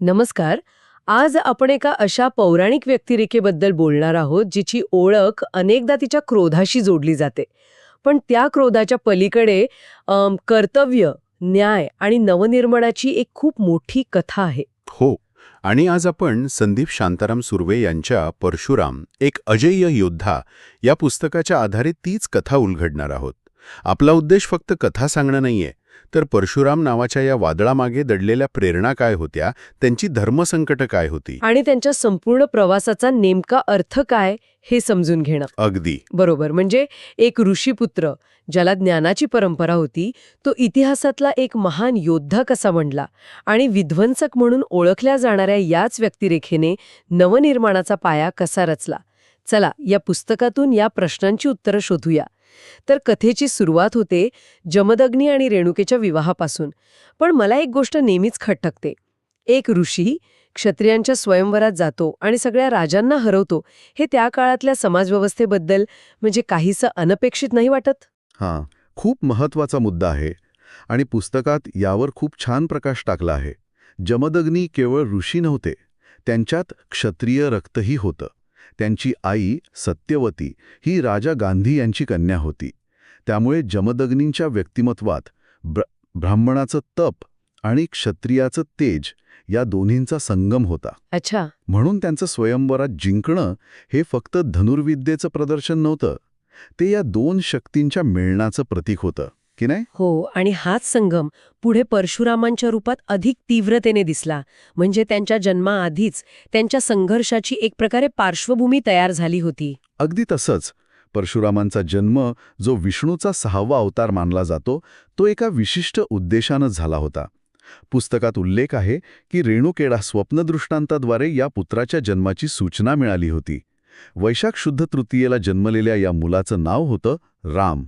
नमस्कार. आज आपण एका अशा पौराणिक व्यक्तिरेखेबद्दल बोलणार आहोत जिची ओळख अनेकदा तिच्या क्रोधाशी जोडली जाते. पण त्या क्रोधाच्या पलीकडे अम, कर्तव्य न्याय आणि नवनिर्माणाची एक खूप मोठी कथा आहे. हो. आणि आज आपण संदीप शांताराम सुर्वे यांच्या परशुराम एक अजेय योद्धा या पुस्तकाच्या आधारे तीच कथा उलगडणार आहोत. आपला उद्देश फक्त कथा सांगणं नाहीये तर परशुराम नावाच्या या वादळामागे दडलेल्या प्रेरणा काय होत्या? त्यांची धर्मसंकट काय होती? आणि त्यांच्या संपूर्ण प्रवासाचा नेमका अर्थ काय हे समजून घेणं. अगदी. बरोबर. म्हणजे एक ऋषीपुत्र ज्याला ज्ञानाची परंपरा होती तो इतिहासातला एक महान योद्धा कसा बनला आणि विध्वंसक म्हणून ओळखल्या जाणाऱ्या याच व्यक्तिरेखेने नवनिर्माणाचा पाया कसा रचला? चला या पुस्तकातून या प्रश्नांची उत्तरं शोधूया. तर कथेची सुरुवात होते जमदग्नी आणि रेणुकेच्या विवाहापासून. पण मला एक गोष्ट नेहमीच खटकते. एक ऋषी क्षत्रियांच्या स्वयंवरात जातो आणि सगळ्या राजांना हरवतो. हे त्या काळातल्या समाजव्यवस्थेबद्दल म्हणजे काहीसं अनपेक्षित नाही वाटत? हां खूप महत्त्वाचा मुद्दा आहे आणि पुस्तकात यावर खूप छान प्रकाश टाकला आहे. जमदग्नी केवळ ऋषी नव्हते त्यांच्यात क्षत्रिय रक्तही होतं. त्यांची आई सत्यवती ही राजा गांधी यांची कन्या होती. त्यामुळे जमदग्नींच्या व्यक्तिमत्वात ब्र ब्राह्मणाचं तप आणि क्षत्रियाचं तेज या दोन्हींचा संगम होता. अच्छा. म्हणून त्यांचं स्वयंवरात जिंकणं हे फक्त धनुर्विद्येचं प्रदर्शन नव्हतं. ते या दोन शक्तींच्या मिळण्याचं प्रतीक होतं. की नाही? हो आणि हाच संगम पुढे परशुरामांच्या रूपात अधिक तीव्रतेने दिसला. म्हणजे त्यांच्या जन्माआधीच त्यांच्या संघर्षाची एक प्रकारे पार्श्वभूमी तयार झाली होती. अगदी तसंच. परशुरामांचा जन्म जो विष्णूचा सहावा अवतार मानला जातो तो एका विशिष्ट उद्देशानं झाला होता. पुस्तकात उल्लेख आहे की रेणुकेडा स्वप्नदृष्टांताद्वारे या पुत्राच्या जन्माची सूचना मिळाली होती. वैशाख शुद्ध तृतीयेला जन्मलेल्या या मुलाचं नाव होतं राम.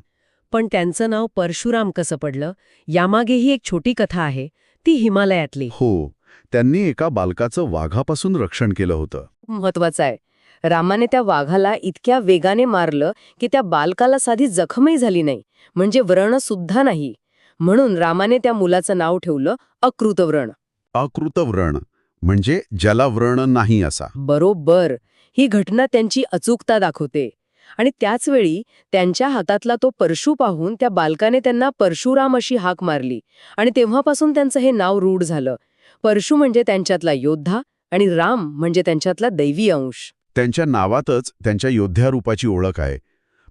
पण त्यांचं नाव परशुराम कसं पडलं यामागेही एक छोटी कथा आहे ती हिमालयातली. हो त्यांनी एका बालकाचं वाघापासून रक्षण केलं होतं. महत्वाचं आहे. रामाने त्या वाघाला इतक्या वेगाने मारलं की त्या बालकाला साधी जखमही झाली नाही म्हणजे व्रण सुद्धा नाही. म्हणून रामाने त्या मुलाचं नाव ठेवलं अकृतव्रण. अकृतव्रण म्हणजे ज्याला व्रण नाही असा. बरोबर. ही घटना त्यांची अचूकता दाखवते. आणि त्याचवेळी त्यांच्या हातातला तो परशू पाहून त्या बालकाने त्यांना परशुराम अशी हाक मारली. आणि तेव्हापासून त्यांचं हे नाव रूढ झालं. परशु म्हणजे त्यांच्यातला योद्धा आणि राम म्हणजे त्यांच्यातला दैवी अंश. त्यांच्या नावातच त्यांच्या योद्ध्यारूपाची ओळख आहे.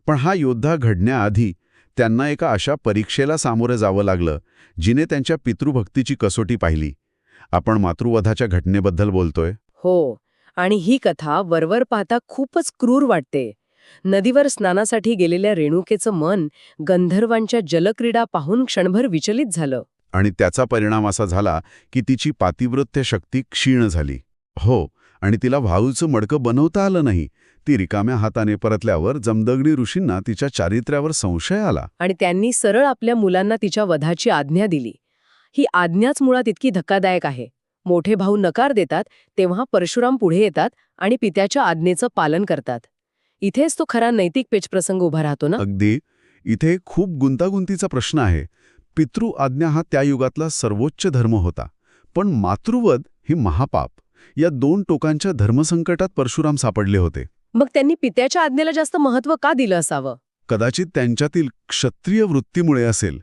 पण हा योद्धा घडण्याआधी त्यांना एका अशा परीक्षेला सामोरं जावं लागलं जिने त्यांच्या पितृभक्तीची कसोटी पाहिली. आपण मातृवधाच्या घटनेबद्दल बोलतोय. हो आणि ही कथा वरवर पाहता खूपच क्रूर वाटते. नदीवर स्नानासाठी गेलेल्या रेणुकेचं मन गंधर्वांच्या जलक्रीडा पाहून क्षणभर विचलित झालं. आणि त्याचा परिणाम असा झाला की तिची पातिवृत्य शक्ती क्षीण झाली. हो आणि तिला भाऊचं मडकं बनवता आलं नाही. ती रिकाम्या हाताने परतल्यावर जमदग्नी ऋषींना तिच्या चारित्र्यावर संशय आला. आणि त्यांनी सरळ आपल्या मुलांना तिच्या वधाची आज्ञा दिली. ही आज्ञाच मुळात इतकी धक्कादायक आहे. मोठे भाऊ नकार देतात तेव्हा परशुराम पुढे येतात आणि पित्याच्या आज्ञेचं पालन करतात. इथेच तो खरा नैतिक पेचप्रसंग उभा राहतो ना? अगदी. इथे खूप गुंतागुंतीचा प्रश्न आहे. पितृ आज्ञा हा त्या युगातला सर्वोच्च धर्म होता. पण मातृवध ही महापाप. या दोन टोकांच्या धर्मसंकटात परशुराम सापडले होते. मग त्यांनी पित्याच्या आज्ञेला जास्त महत्त्व का दिलं असावं? कदाचित त्यांच्यातील क्षत्रिय वृत्तीमुळे असेल.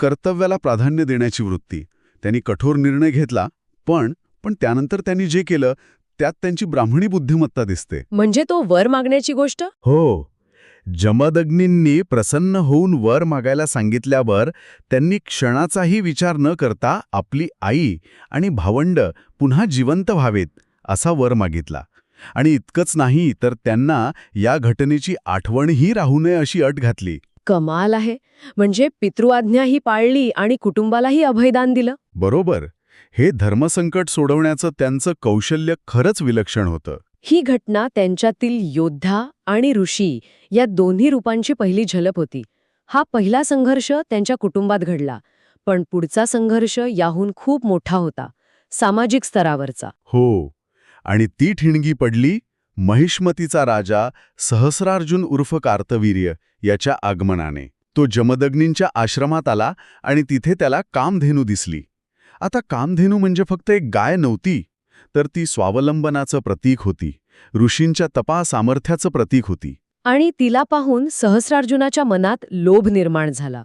कर्तव्याला प्राधान्य देण्याची वृत्ती. त्यांनी कठोर निर्णय घेतला पण पण त्यानंतर त्यांनी जे केलं त्यात त्यांची ब्राह्मणी बुद्धिमत्ता दिसते. म्हणजे तो वर मागण्याची गोष्ट? हो. जमदग्नींनी प्रसन्न होऊन वर मागायला सांगितल्यावर त्यांनी क्षणाचाही विचार न करता आपली आई आणि भावंड पुन्हा जिवंत व्हावेत असा वर मागितला. आणि इतकंच नाही तर त्यांना या घटनेची आठवणही राहू नये अशी अट घातली. कमाल आहे. म्हणजे पितृआज्ञाही पाळली आणि कुटुंबालाही अभयदान दिलं. बरोबर. हे धर्मसंकट सोडवण्याचं त्यांचं कौशल्य खरंच विलक्षण होतं. ही घटना त्यांच्यातील योद्धा आणि ऋषी या दोन्ही रूपांची पहिली झलक होती. हा पहिला संघर्ष त्यांच्या कुटुंबात घडला पण पुढचा संघर्ष याहून खूप मोठा होता सामाजिक स्तरावरचा. हो आणि ती ठिणगी पडली महिष्मतीचा राजा सहस्रार्जुन उर्फ कार्तवीर्य याच्या आगमनाने. तो जमदग्नींच्या आश्रमात आला आणि तिथे त्याला कामधेनू दिसली. आता कामधेनू म्हणजे फक्त एक गाय नव्हती तर ती स्वावलंबनाचं प्रतीक होती ऋषींच्या तपा सामर्थ्याचं प्रतीक होती. आणि तिला पाहून सहस्रार्जुनाच्या मनात लोभ निर्माण झाला.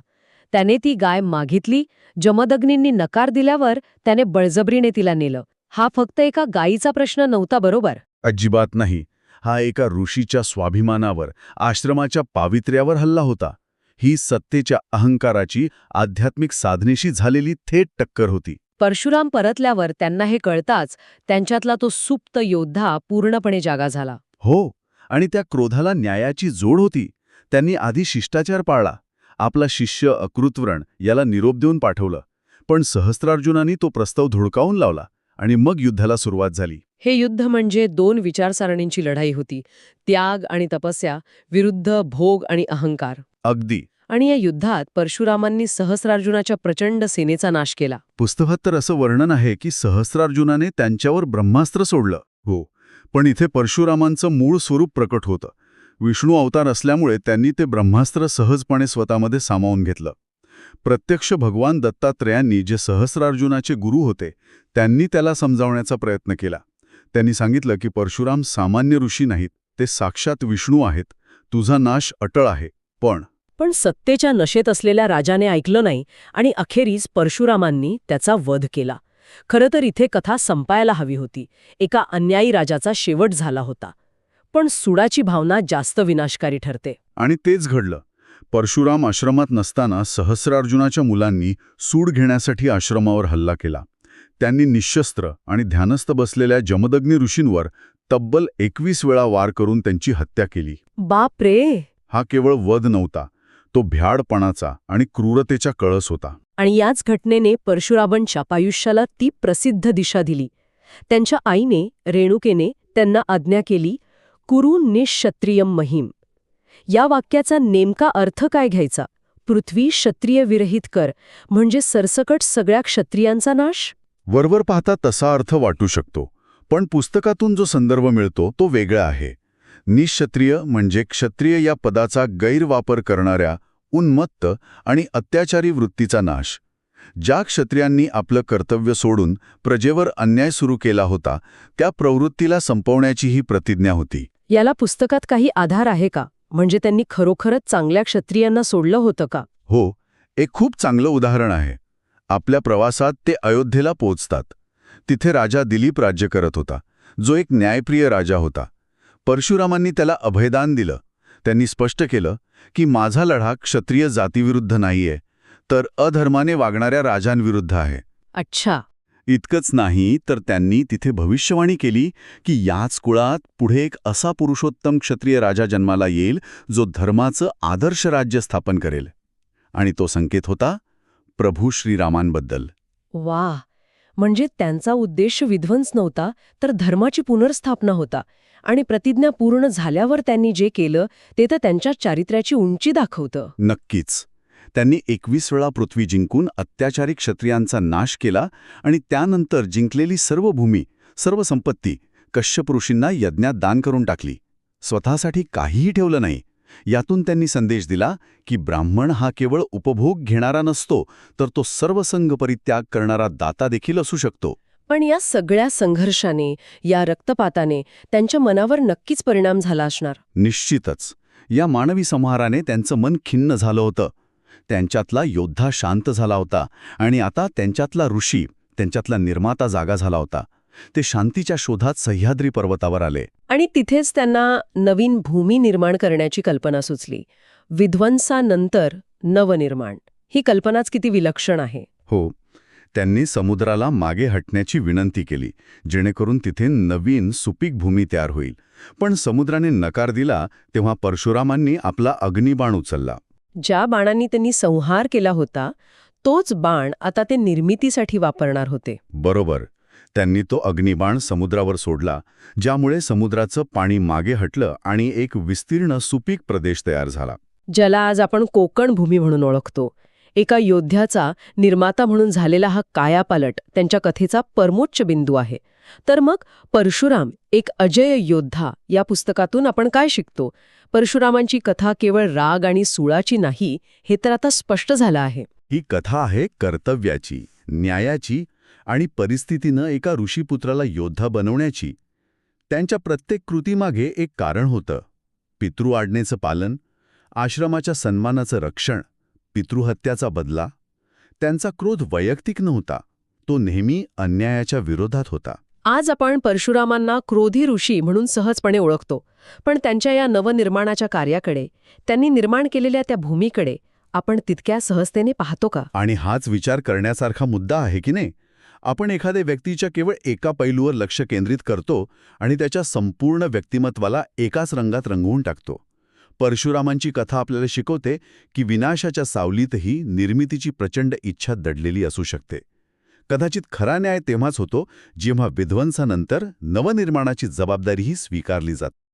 त्याने ती गाय मागितली जमदग्नींनी नकार दिल्यावर त्याने बळजबरीने तिला नेलं. हा फक्त एका गायीचा प्रश्न नव्हता बरोबर? अजिबात नाही. हा एका ऋषीच्या स्वाभिमानावर आश्रमाच्या पावित्र्यावर हल्ला होता. ही सत्तेच्या अहंकाराची आध्यात्मिक साधनेशी झालेली थेट टक्कर होती. परशुराम परतल्यावर त्यांना हे कळताच त्यांच्यातला तो सुप्त योद्धा पूर्णपणे जागा झाला. हो आणि त्या क्रोधाला न्यायाची जोड होती. त्यांनी आधी शिष्टाचार पाळला. आपला शिष्य अकृतव्रण याला निरोप देऊन पाठवलं. पण सहस्त्रार्जुनांनी तो प्रस्ताव धुडकावून लावला आणि मग युद्धाला सुरुवात झाली. हे युद्ध म्हणजे दोन विचारसरणींची लढाई होती. त्याग आणि तपस्या विरुद्ध भोग आणि अहंकार. अगदी. आणि या युद्धात परशुरामांनी सहस्रार्जुनाच्या प्रचंड सेनेचा नाश केला. पुस्तकात तर असं वर्णन आहे की सहस्रार्जुनाने त्यांच्यावर ब्रह्मास्त्र सोडलं. हो पण इथे परशुरामांचं मूळ स्वरूप प्रकट होतं. विष्णू अवतार असल्यामुळे त्यांनी ते ब्रह्मास्त्र सहजपणे स्वतःमध्ये सामावून घेतलं. प्रत्यक्ष भगवान दत्तात्रयांनी जे सहस्रार्जुनाचे गुरु होते त्यांनी त्याला समजावण्याचा प्रयत्न केला. त्यांनी सांगितलं की परशुराम सामान्य ऋषी नाहीत ते साक्षात विष्णू आहेत तुझा नाश अटळ आहे. पण पण सत्तेच्या नशेत असलेल्या राजाने ऐकलं नाही आणि अखेरीस परशुरामांनी त्याचा वध केला. खरं तर इथे कथा संपायला हवी होती. एका अन्यायी राजाचा शेवट झाला होता. पण सुडाची भावना जास्त विनाशकारी ठरते. आणि तेच घडलं. परशुराम आश्रमात नसताना सहस्रार्जुनाच्या मुलांनी सूड घेण्यासाठी आश्रमावर हल्ला केला. त्यांनी निशस्त्र आणि ध्यानस्थ बसलेल्या जमदग्नी ऋषींवर तब्बल एकवीस वेळा वार करून त्यांची हत्या केली. बाप रे! हा केवळ वध नव्हता. तो भ्याडपणाचा आणि क्रूरतेचा कळस होता. आणि याच घटनेने परशुरामांच्या आयुष्याला ती प्रसिद्ध दिशा दिली. त्यांच्या आईने रेणुकेने त्यांना आज्ञा केली कुरु निशत्रियम महिम. या वाक्याचा नेमका अर्थ काय घ्यायचा? पृथ्वी क्षत्रिय विरहित कर म्हणजे सरसकट सगळ्या क्षत्रियांचा नाश? वरवर पाहता तसा अर्थ वाटू शकतो पण पुस्तकातून जो संदर्भ मिळतो तो वेगळा आहे. निक्षत्रिय म्हणजे क्षत्रिय या पदाचा गैरवापर करणाऱ्या उन्मत्त आणि अत्याचारी वृत्तीचा नाश. ज्या क्षत्रियांनी आपलं कर्तव्य सोडून प्रजेवर अन्याय सुरू केला होता त्या प्रवृत्तीला संपवण्याची ही प्रतिज्ञा होती. याला पुस्तकात काही आधार आहे का? म्हणजे त्यांनी खरोखरच चांगल्या क्षत्रियांना सोडलं होतं का? हो एक खूप चांगलं उदाहरण आहे. आपल्या प्रवासात ते अयोध्येला पोचतात तिथे राजा दिलीप राज्य करत होता. जो एक न्यायप्रिय राजा होता. परशुरामांनी त्याला अभयदान दिलं. त्यांनी स्पष्ट केलं की माझा लढा क्षत्रिय जातीविरुद्ध नाहीये तर अधर्माने वागणाऱ्या राजांविरुद्ध आहे. अच्छा. इतकंच नाही तर त्यांनी तिथे भविष्यवाणी केली की याच कुळात पुढे एक असा पुरुषोत्तम क्षत्रिय राजा जन्माला येईल जो धर्माचं आदर्श राज्य स्थापन करेल. आणि तो संकेत होता प्रभू श्रीरामांबद्दल. वा म्हणजे त्यांचा उद्देश विध्वंस नव्हता तर धर्माची पुनर्स्थापना होता. आणि प्रतिज्ञा पूर्ण झाल्यावर त्यांनी जे केलं ते तर त्यांच्या चारित्र्याची उंची दाखवतं. नक्कीच. त्यांनी एकवीस वेळा पृथ्वी जिंकून अत्याचारी क्षत्रियांचा नाश केला आणि त्यानंतर जिंकलेली सर्व भूमी सर्व संपत्ती कश्यप ऋषींना यज्ञात दान करून टाकली. स्वतःसाठी काहीही ठेवलं नाही. यातून त्यांनी संदेश दिला की ब्राह्मण हा केवळ उपभोग घेणारा नसतो तर तो सर्वसंग परित्याग करणारा दाता देखील असू शकतो. पण या सगळ्या संघर्षाने या रक्तपाताने त्यांच्या मनावर नक्कीच परिणाम झाला असणार. निश्चितच. या मानवी संहाराने त्यांचं मन खिन्न झालं होतं. त्यांच्यातला योद्धा शांत झाला होता आणि आता त्यांच्यातला ऋषी त्यांच्यातला निर्माता जागा झाला होता. ते शांतीच्या शोधात सह्याद्री पर्वतावर आले. आणि तिथेच त्यांना नवीन भूमी निर्माण करण्याची कल्पना सुचली. विध्वंसानंतर नवनिर्माण. ही कल्पनाच किती विलक्षण आहे. हो. त्यांनी समुद्राला मागे हटण्याची विनंती केली जेणेकरून तिथे नवीन सुपीक भूमी तयार होईल. पण समुद्राने नकार दिला तेव्हा परशुरामांनी आपला अग्निबाण उचलला. ज्या बाणांनी त्यांनी संहार केला होता तोच बाण आता ते निर्मितीसाठी वापरणार होते. बरोबर. त्यांनी तो अग्निबाण समुद्रावर सोडला ज्यामुळे समुद्राचं पाणी मागे हटलं आणि एक विस्तीर्ण सुपीक प्रदेश तयार झाला. ज्याला आज आपण कोकण भूमी म्हणून ओळखतो. एका योद्ध्याचा निर्माता म्हणून झालेला हा कायापालट त्यांच्या कथेचा परमोच्च बिंदू आहे. तर मग परशुराम एक अजय योद्धा या पुस्तकातून आपण काय शिकतो? परशुरामांची कथा केवळ राग आणि सुळाची नाही हे तर आता स्पष्ट झालं आहे. ही कथा आहे कर्तव्याची न्यायाची आणि परिस्थितीनं एका ऋषीपुत्राला योद्धा बनवण्याची त्यांच्या प्रत्येक कृतीमागे एक कारण होतं. पितृ आज्ञेचं पालन आश्रमाच्या सन्मानाचं रक्षण पितृहत्याचा बदला त्यांचा क्रोध वैयक्तिक नव्हता तो नेहमी अन्यायाच्या विरोधात होता. आज आपण परशुरामांना क्रोधी ऋषी म्हणून सहजपणे ओळखतो पण त्यांच्या या नवनिर्माणाच्या कार्याकडे त्यांनी निर्माण केलेल्या त्या भूमीकडे आपण तितक्या सहजतेने पाहतो का? आणि हाच विचार करण्यासारखा मुद्दा आहे की नाही? आपण एखाद्या व्यक्तीच्या केवळ एका पैलूवर लक्ष केंद्रित करतो आणि त्याच्या संपूर्ण व्यक्तिमत्वाला एकाच रंगात रंगवून टाकतो. परशुरामांची कथा आपल्याला शिकवते की विनाशाच्या सावलीतही निर्मितीची प्रचंड इच्छा दडलेली असू शकते. कदाचित खरा न्याय तेव्हाच होतो जेव्हा विध्वंसानंतर नवनिर्माणाची जबाबदारीही स्वीकारली जाते